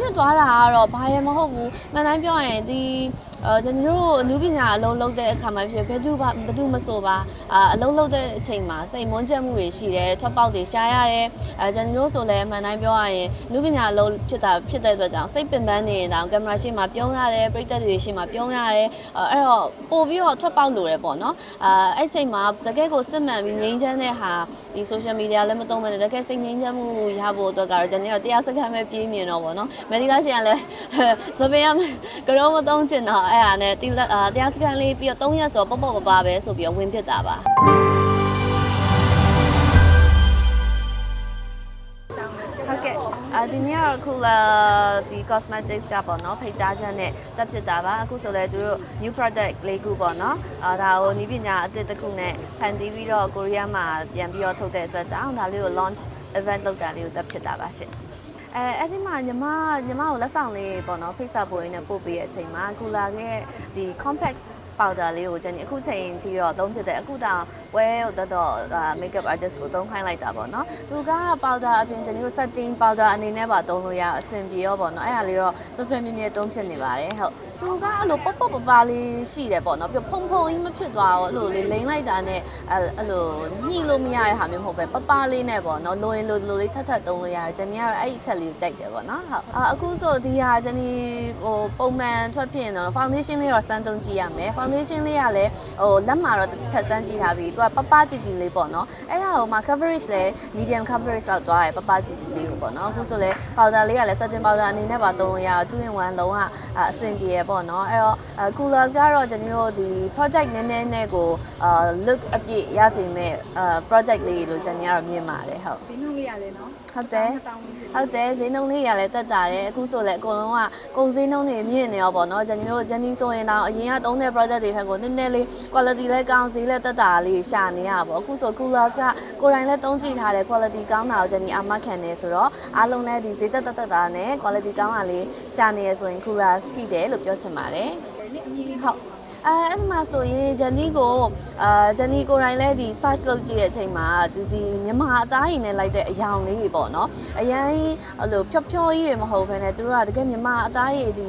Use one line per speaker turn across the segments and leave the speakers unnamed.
ဖြစ်သွားတာကတော့ဘာရမဟုတ်ဘူးမှန်တိုင်းပြောရင်ဒီအဲကျွန်တော်တို့အနုပညာအလုံးလုံးတဲ့အခါမှာဖြစ်ဘယ်သူဘာဘယ်သူမဆိုပါအာအလုံးလုံးတဲ့အချိန်မှာစိတ်မွန်းချက်မှုတွေရှိတယ်ထွက်ပေါက်တွေရှားရတယ်အဲကျွန်တော်တို့ဆိုလည်းမှန်တိုင်းပြောရရင်အနုပညာအလုံးဖြစ်တာဖြစ်တဲ့အတွက်ကြောင့်စိတ်ပင်ပန်းနေရင်တောင်ကင်မရာရှေ့မှာပြုံးရတယ်ပရိသတ်တွေရှေ့မှာပြုံးရတယ်အဲအဲ့တော့ပို့ပြီးတော့ထွက်ပေါက်လို့ရပေါ့နော်အာအဲ့ချိန်မှာတကယ်ကိုစစ်မှန်ပြီးငြိမ်းချမ်းတဲ့ဟာ ဒီ social media လည်းမသုံးမနဲ့တကယ်စိတ်ငြိမ်းချမ်းမှုရဖို့အတွက်ကတော့ကျွန်တော်တို့တရားစခန်းပဲပြေးမြင်တော့ပေါ့နော်မဒီကားရှင်ကလည်းသပင်ရကတော့မသုံးချင်တော့အဲ့ဟာနဲ့တီလက်အာတရားစခန်းလေးပြီးတော့3ရက်ဆိုပေါ့ပေါ့ပပပဲဆိုပြီးတော့ဝင်ဖြစ်တာပါ တော့အခုလာဒီ cosmetics ကပေါ့နော်ဖိတ်ကြားချက်နဲ့တက်ဖြစ်တာပါအခုဆိုလဲသူတို့ new product လေးခုပေါ့နော်အာဒါကိုနီးပညာအသစ်တစ်ခုနဲ့ဖန်တီးပြီးတော့ကိုရီးယားမှာပြန်ပြီးတော့ထုတ်တဲ့အတွက်ကြောင့်ဒါလေးကို launch event လုပ်တာလေးကိုတက်ဖြစ်တာပါရှင်အဲအဲ့ဒီမှာညီမညီမကိုလက်ဆောင်လေးပေါ့နော်ဖိတ်စာပိုးရင်းနဲ့ပို့ပေးတဲ့အချိန်မှာအခုလာခဲ့ဒီ compact powder လေးကိုကျွန်တော်အခုချိန်ထိတော့သုံးဖြစ်တယ်အခုတောင်ဝဲဟိုတတော့ makeup artist ကိုသုံးခိုင်းလိုက်တာပေါ့နော်သူက powder အပြင်ကျွန်တော်တို့ setting powder အနေနဲ့ပါသုံးလို့ရအဆင်ပြေရောပေါ့နော်အဲ့ဒါလေးတော့ဆွဆွမြဲမြဲသုံးဖြစ်နေပါတယ်ဟုတ်သူကအဲ့လိုပေါ့ပေါ့ပပလေးရှိတယ်ပေါ့နော်ပြီးဖုံဖုံကြီးမဖြစ်သွားဘူးအဲ့လိုလေးလိမ့်လိုက်တာနဲ့အဲ့အဲ့လိုညှိလို့မရတဲ့ဟာမျိုးမဟုတ်ပဲပပလေးနဲ့ပေါ့နော်လိုရင်လိုလိုလေးထပ်ထပ်သုံးလို့ရတယ်ကျွန်တော်ကတော့အဲ့ဒီအချက်လေးကိုကြိုက်တယ်ပေါ့နော်ဟုတ်အာအခုဆိုဒီဟာကျွန်တော်ဟိုပုံမှန်ထွက်ဖြစ်ရင်တော့ foundation လေးတော့စမ်းသုံးကြည့်ရမယ် foundation လေးကလည်းဟိုလက်မှာတော့ချက်စမ်းကြည့်ထားပြီးသူကပပကြည့်ကြည့်လေးပေါ့နော်အဲ့ဒါဟိုမှာ coverage လည်း medium coverage လောက်သွားတယ်ပပကြည့်ကြည့်လေးကိုပေါ့နော်အခုဆိုလဲ powder လေးကလည်း setting powder အနေနဲ့ပါသုံးလို့ရတော့2 in 1လုံးကအဆင်ပြေရပေါ့နော်အဲ့တော့ coolers ကတော့ကျွန်တော်တို့ဒီ project နည်းနည်းနဲ့ကိုအာ look အပြည့်ရစေမဲ့အာ project လေးလို့ကျွန်တော်ကတော့မြင်ပါတယ်ဟုတ်
ဒီနှုတ်လေးရတယ်နော်
ဟုတ်တယ်
တောင်းဝင်
ဟုတ်တယ်ဈေးနှုန်းလေးရလည်းတက်တာတယ်အခုဆိုလည်းအကုန်လုံးကကုန်ဈေးနှုန်းတွေမြင့်နေရောပေါ့နော်ဂျန်နီတို့ဂျန်နီဆိုရင်တော့အရင်ကသုံးတဲ့ project တွေထက်ကိုနည်းနည်းလေး quality လည်းကောင်းဈေးလည်းတက်တာလေးရှာနေရပါပေါ့အခုဆို coolers ကကိုယ်တိုင်လည်းသုံးကြည့်ထားတယ် quality ကောင်းတာကိုဂျန်နီအာမခံနေဆိုတော့အားလုံးလည်းဒီဈေးတက်တက်တက်တာနဲ့ quality ကောင်းတာလေးရှာနေရဆိုရင် coolers ရှိတယ်လို့ပြောချင်ပါတယ်
တယ်နေ့အမြင်လေး
ဟုတ်အဲအဲ့ဒီမှာဆိုရင်ဂျန်နီကိုအာဂျန်နီကိုယ်တိုင်လည်းဒီ search လုပ်ကြည့်တဲ့အချိန်မှာဒီဒီမြန်မာအသားရည်နဲ့လိုက်တဲ့အယောင်လေးတွေပေါ့နော်အရင်အဲ့လိုဖြောဖြောကြီးတွေမဟုတ်ဘဲနဲ့သူတို့ကတကယ်မြန်မာအသားရည်ဒီ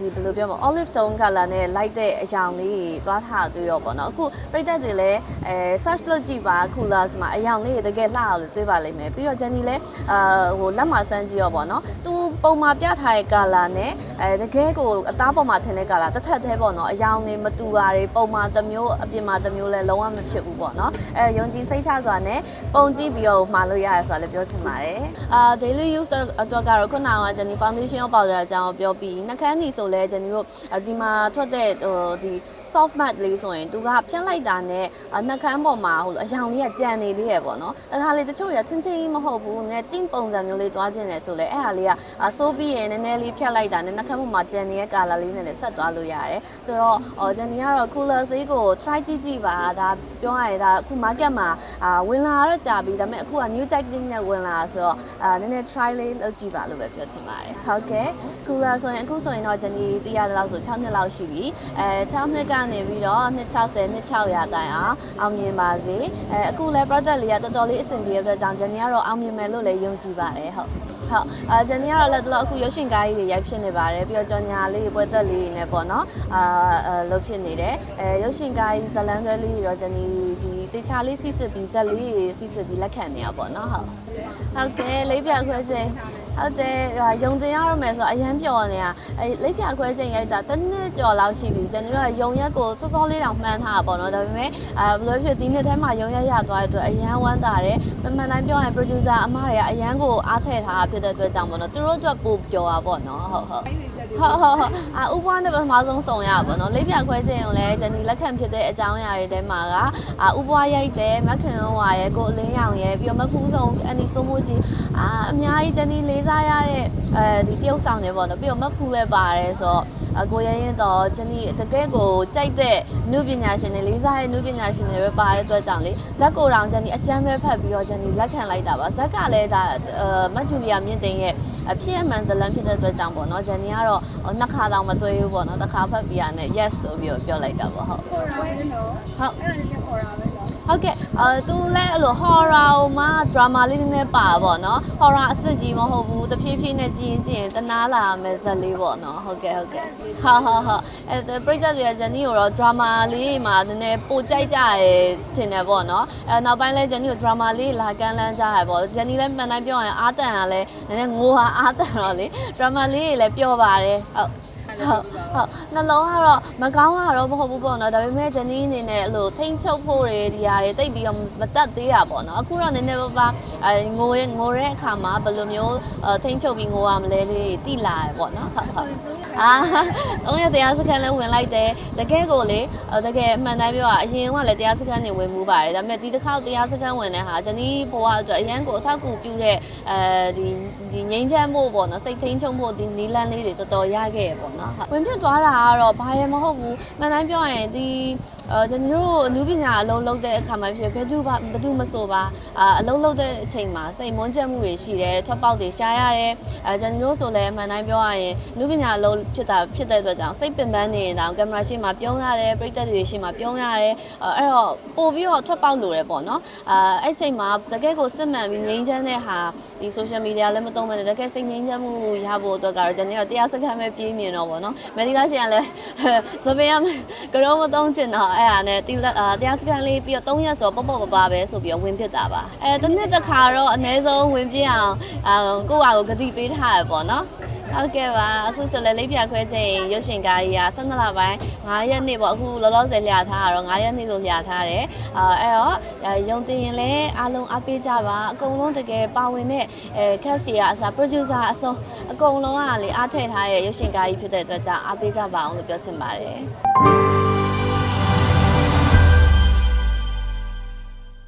ဒီဘယ်လိုပြောမလဲ olive tone color နဲ့လိုက်တဲ့အယောင်လေးတွေတွားထားတွေ့တော့ပေါ့နော်အခုပြိသက်တွေလည်းအဲ search လုပ်ကြည့်ပါ coolers မှာအယောင်လေးတွေတကယ်လှအောင်လို့တွေ့ပါလိမ့်မယ်ပြီးတော့ဂျန်နီလည်းအာဟိုလက်မှာစမ်းကြည့်ရောပေါ့နော်သူပုံမှာပြထားတဲ့ color နဲ့အဲတကယ်ကိုအသားပေါ်မှာထင်တဲ့ color တစ်ထပ်သေးပေါ့နော်အယောင်တွေမတူတာတွေပုံမှာတစ်မျိုးအပြင်မှာတစ်မျိုးလဲလုံးဝမဖြစ်ဘူးပေါ့နော်အဲယုံကြည်စိတ်ချစွာနဲ့ပုံကြည့်ပြီးတော့မှာလို့ရတယ်ဆိုတာလည်းပြောချင်ပါတယ်အာ daily use အတွက်ကတော့ခုနကဂျန်နီ foundation ရော powder အကြောင်းပြောပြီးနှာခမ်းဒီဆိုလဲဂျန်နီတို့ဒီမှာထွက်တဲ့ဟိုဒီ soft matte လေးဆိုရင်သူကဖြတ်လိုက်တာနဲ့နှာခမ်းပေါ်မှာဟိုအယောင်လေးကကြံနေလေးရပေါ့နော်တခါလေတချို့ရထင်းထင်းမဟုတ်ဘူးနဲ့တင်းပုံစံမျိုးလေးတွားခြင်းတယ်ဆိုလဲအဲ့ဟာလေးကဆိုးပြီးရင်နည်းနည်းလေးဖြတ်လိုက်တာနဲ့နှာခမ်းပေါ်မှာကြံနေတဲ့ color လေးနဲ့လည်းဆက်သွားလို့ရတယ်ဆိုတော့အော်ဂျန်နီကတော့ cooler ဈေးကို try ကြည့်ကြည့်ပါဒါပြောရရင်ဒါအခု market မှာအာဝင်လာတော့ကြာပြီဒါပေမဲ့အခုက new technique နဲ့ဝင်လာဆိုတော့အာနည်းနည်း try လေးလုပ်ကြည့်ပါလို့ပဲပြောချင်ပါတယ်ဟုတ်ကဲ့ cooler ဆိုရင်အခုဆိုရင်တော့ဂျန်နီတရတဲ့လောက်ဆို6နှစ်လောက်ရှိပြီအဲ6နှစ်ကနေပြီးတော့260 2600တိုင်အောင်အောင်မြင်ပါစေအဲအခုလည်း project လေးကတော်တော်လေးအဆင်ပြေတဲ့အတွက်ကြောင့်ဂျန်နီကတော့အောင်မြင်မယ်လို့လည်းယုံကြည်ပါတယ်ဟုတ်ဟုတ်အာဂျန်နီကတော့လက်တလောအခုရုပ်ရှင်ကားကြီးတွေရိုက်ဖြစ်နေပါတယ်ပြီးတော့ကြော်ညာလေးပွဲသက်လေးတွေနဲ့ပေါ့နော်အာအာလုပ်ဖြစ်နေတယ်အဲရုပ်ရှင်ကားကြီးဇလန်းတွဲလေးတွေတော့ဂျန်နီဒီတေချာလေးစစ်စစ်ပြီးဇက်လေးတွေစစ်စစ်ပြီးလက်ခံနေရပါတော့နော်ဟုတ်ဟုတ်ကဲ့လေးပြခွဲချိန် ဟုတ်တယ်ဟာယုံတင်ရတော့မယ်ဆိုတော့အရန်ပျော်နေတာအဲလေးပြခွဲချိန်ရိုက်တာတစ်နှစ်ကျော်လောက်ရှိပြီကျွန်တော်တို့ကယုံရက်ကိုစောစောလေးတောင်မှန်းထားတာပေါ့နော်ဒါပေမဲ့အဲဘယ်လိုဖြစ်ဒီနှစ်ထဲမှာယုံရက်ရသွားတဲ့အတွက်အရန်ဝမ်းသာတယ်မှန်မှန်တိုင်းပြောရင် producer အမတွေကအရန်ကိုအားထည့်ထားတာဖြစ်တဲ့အတွက်ကြောင့်ပေါ့နော်သူတို့အတွက်ပိုပျော်တာပေါ့နော်ဟုတ်ဟုတ်
ပိုင်းနေချက်တွေ
ဟုတ်ဟုတ်ဟုတ်အာဥပွားနဲ့ပထမဆုံးစုံရပါတော့လေးပြခွဲခြင်းကိုလည်းဂျန်နီလက်ခံဖြစ်တဲ့အကြောင်းအရာတွေထဲမှာကအာဥပွားရိုက်တယ်မခင်ဝါရဲ့ကိုအလင်းရောင်ရဲ့ပြီးတော့မဖူးဆုံးအန်ဒီစိုးမိုးကြီးအာအများကြီးဂျန်နီလေးစားရတဲ့အဲဒီတရုပ်ဆောင်တွေပေါ့နော်ပြီးတော့မဖူးလည်းပါတယ်ဆိုတော့အကိုရရင်တော့ဂျန်နီတကယ်ကိုကြိုက်တဲ့နုပညာရှင်တွေလေးစားတဲ့နုပညာရှင်တွေပဲပါတဲ့အတွက်ကြောင့်လေဇက်ကိုတောင်ဂျန်နီအချမ်းပဲဖတ်ပြီးတော့ဂျန်နီလက်ခံလိုက်တာပါဇက်ကလည်းဒါမတ်ဂျူလီယာမြင့်တင်ရဲ့ အဖြစ်အမှန်ဇလန်ဖြစ်တဲ့အတွက်ကြောင့်ပေါ့နော်ဂျန်နီကတော့နှစ်ခါတောင်မတွေ့ဘူးပေါ့နော်တစ်ခါဖတ်ပြီးရနဲ့ yes ဆိုပြီးတော့ပြောလိုက်တာပေါ့ဟုတ်
ခေါ်တာပဲနော်
ဟုတ်
အဲ့ဒါလည်းခေါ်တာပဲနော်
ဟုတ်ကဲ့အဲသူလည်းအဲ့လို horror မှာ drama လေးနည်းနည်းပါပါတော့ horror အစစ်ကြီးမဟုတ်ဘူးတဖြည်းဖြည်းနဲ့ကြည့်ရင်ကြည့်ရင်တနာလာမယ်ဇက်လေးပေါ့နော်ဟုတ်ကဲ့ဟုတ်ကဲ့ဟာဟာဟာအဲပရိသတ်တွေကဂျန်နီကိုတော့ drama လေးမှာနည်းနည်းပိုကြိုက်ကြရဲထင်တယ်ပေါ့နော်အဲနောက်ပိုင်းလဲဂျန်နီကို drama လေးလာကမ်းလန်းကြရပေါ့ဂျန်နီလည်းမှန်တိုင်းပြောရင်အာတန်ကလည်းနည်းနည်းငိုဟာအာတန်တော့လေ drama လေးတွေလည်းပြောပါတယ်ဟုတ် ဟုတ်ဟုတ်နှလုံးကတော့မကောင်းတော့မဟုတ်ဘူးပေါ့နော်ဒါပေမဲ့ဂျန်နီအနေနဲ့အဲ့လိုထိမ့်ချုပ်ဖို့တွေဒီဟာတွေတိတ်ပြီးတော့မတက်သေးတာပေါ့နော်အခုတော့နည်းနည်းပါးပါအဲငိုရဲငိုတဲ့အခါမှာဘယ်လိုမျိုးအဲထိမ့်ချုပ်ပြီးငိုရမလဲလေးတိလာရပေါ့နော်ဟုတ်ဟုတ်အာတော့ရတရားစခန်းလဲဝင်လိုက်တယ်တကယ်ကိုလေအဲတကယ်အမှန်တိုင်းပြောရအရင်ကလည်းတရားစခန်းနေဝင်မှုပါတယ်ဒါပေမဲ့ဒီတစ်ခါတရားစခန်းဝင်တဲ့ဟာဂျန်နီဘဝအတွက်အရန်ကိုအထောက်အကူပြုတဲ့အဲဒီဒီငိမ့်ချမ်းဖို့ပေါ့နော်စိတ်ထိမ့်ချုပ်ဖို့ဒီနီလန်းလေးတွေတော်တော်ရခဲ့ရပေါ့နော်ဟုတ်ဝင်ပြသွားတာကတော့ဘာရမဟုတ်ဘူးမှန်တိုင်းပြောရင်ဒီအဲကျွန်တော်တို့အနုပညာအလုံးလုံးတဲ့အခါမှာဖြစ်ဘယ်သူဘာဘယ်သူမဆိုပါအာအလုံးလုံးတဲ့အချိန်မှာစိတ်မွန်းချက်မှုတွေရှိတယ်ထွက်ပေါက်တွေရှားရတယ်အဲကျွန်တော်တို့ဆိုလည်းမှန်တိုင်းပြောရရင်အနုပညာအလုံးဖြစ်တာဖြစ်တဲ့အတွက်ကြောင့်စိတ်ပင်ပန်းနေရင်တောင်ကင်မရာရှေ့မှာပြုံးရတယ်ပရိသတ်တွေရှေ့မှာပြုံးရတယ်အဲအဲ့တော့ပို့ပြီးတော့ထွက်ပေါက်လိုတယ်ပေါ့နော်အာအဲ့ချိန်မှာတကယ်ကိုစစ်မှန်ပြီးငြိမ်းချမ်းတဲ့ဟာဒီ social media လည်းမသုံးမနဲ့တကယ်စိတ်ငြိမ်းချမ်းမှုရဖို့အတွက်ကတော့ကျွန်တော်တို့တရားစခန်းပဲပြေးမြင်တော့ပေါ့နော်မဒီလာရှင်ကလည်းဇပင်ရကတော့မသုံးချင်တော့အဲ့ဟာနဲ့တီလက်အာတရားစခန်းလေးပြီးတော့3ရက်ဆိုပေါ့ပေါ့ပါပါပဲဆိုပြီးတော့ဝင်ဖြစ်တာပါအဲတစ်နှစ်တစ်ခါတော့အနည်းဆုံးဝင်ပြအောင်အာကိုယ့်ဟာကိုဂတိပေးထားရပေါ့နော် ဟုတ်ကဲ့ပါအခုဆိုလည်းလိပ်ပြခွဲချိန်ရုပ်ရှင်ကားကြီးက12လပိုင်း9ရက်နေ့ပေါ့အခုလောလောဆယ်လျာထားတာတော့9ရက်နေ့လို့လျာထားတယ်အာအဲ့တော့ရုံတင်ရင်လည်းအားလုံးအားပေးကြပါအကုန်လုံးတကယ်ပါဝင်တဲ့အဲ cast တွေကအစား producer အစုံအကုန်လုံးကလေအားထည့်ထားရဲ့ရုပ်ရှင်ကားကြီးဖြစ်တဲ့အတွက်ကြောင့်အားပေးကြပါအောင်လို့ပြောချင်ပါတယ်